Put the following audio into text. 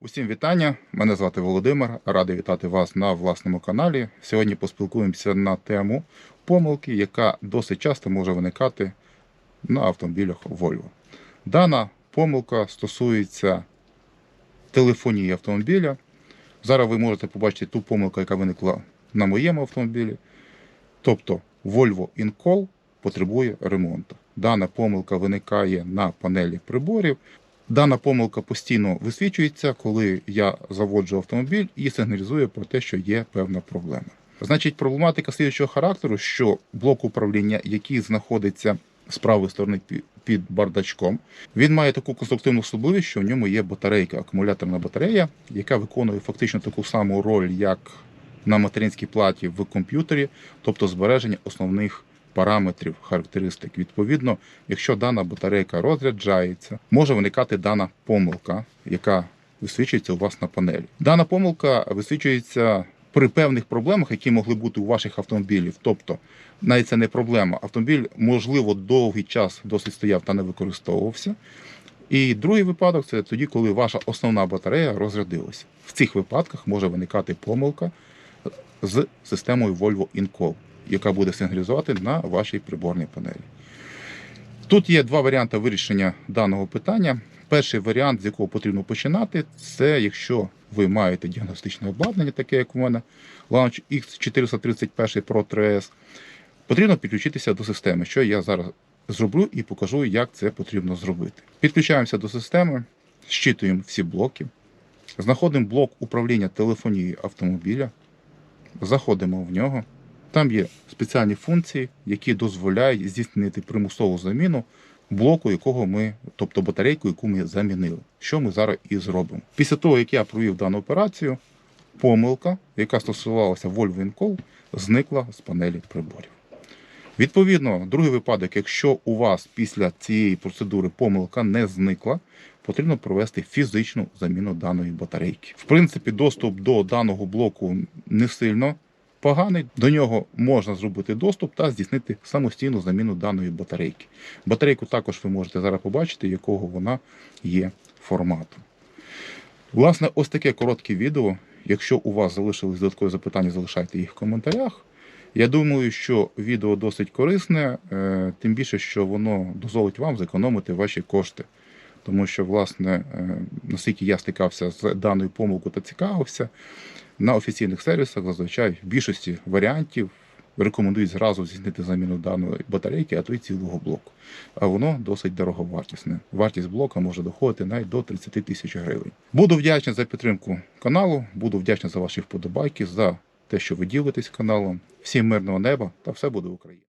Усім вітання! Мене звати Володимир. Радий вітати вас на власному каналі. Сьогодні поспілкуємося на тему помилки, яка досить часто може виникати на автомобілях Volvo. Дана помилка стосується телефонії автомобіля. Зараз ви можете побачити ту помилку, яка виникла на моєму автомобілі. Тобто Volvo InCall потребує ремонту. Дана помилка виникає на панелі приборів. Дана помилка постійно висвічується, коли я заводжу автомобіль і сигналізує про те, що є певна проблема. Значить, проблематика слідчого характеру, що блок управління, який знаходиться з правої сторони під бардачком, він має таку конструктивну особливість, що в ньому є батарейка, акумуляторна батарея, яка виконує фактично таку саму роль, як на материнській платі в комп'ютері, тобто збереження основних параметрів, характеристик. Відповідно, якщо дана батарейка розряджається, може виникати дана помилка, яка висвічується у вас на панелі. Дана помилка висвічується при певних проблемах, які могли бути у ваших автомобілів. Тобто, навіть це не проблема. Автомобіль, можливо, довгий час досить стояв та не використовувався. І другий випадок це тоді, коли ваша основна батарея розрядилася. В цих випадках може виникати помилка з системою Volvo InCall, яка буде сигналізувати на вашій приборній панелі. Тут є два варіанти вирішення даного питання. Перший варіант, з якого потрібно починати, це якщо ви маєте діагностичне обладнання, таке як у мене Launch X431 Pro 3S, потрібно підключитися до системи, що я зараз зроблю і покажу, як це потрібно зробити. Підключаємося до системи, щитуємо всі блоки, знаходимо блок управління телефонією автомобіля, заходимо в нього. Там є спеціальні функції, які дозволяють здійснити примусову заміну блоку, якого ми, тобто батарейку, яку ми замінили. Що ми зараз і зробимо. Після того, як я провів дану операцію, помилка, яка стосувалася Volvo InCall, зникла з панелі приборів. Відповідно, другий випадок, якщо у вас після цієї процедури помилка не зникла, потрібно провести фізичну заміну даної батарейки. В принципі, доступ до даного блоку не сильно поганий. До нього можна зробити доступ та здійснити самостійну заміну даної батарейки. Батарейку також ви можете зараз побачити, якого вона є формату. Власне, ось таке коротке відео. Якщо у вас залишились додаткові запитання, залишайте їх в коментарях. Я думаю, що відео досить корисне, е, тим більше, що воно дозволить вам зекономити ваші кошти. Тому що, власне, е, наскільки я стикався з даною помилкою та цікавився, на офіційних сервісах зазвичай в більшості варіантів рекомендують зразу здійснити заміну даної батарейки, а то й цілого блоку. А воно досить дороговартісне. Вартість блока може доходити навіть до 30 тисяч гривень. Буду вдячний за підтримку каналу, буду вдячний за ваші вподобайки, за те, що ви ділитесь каналом. Всім мирного неба та все буде Україна!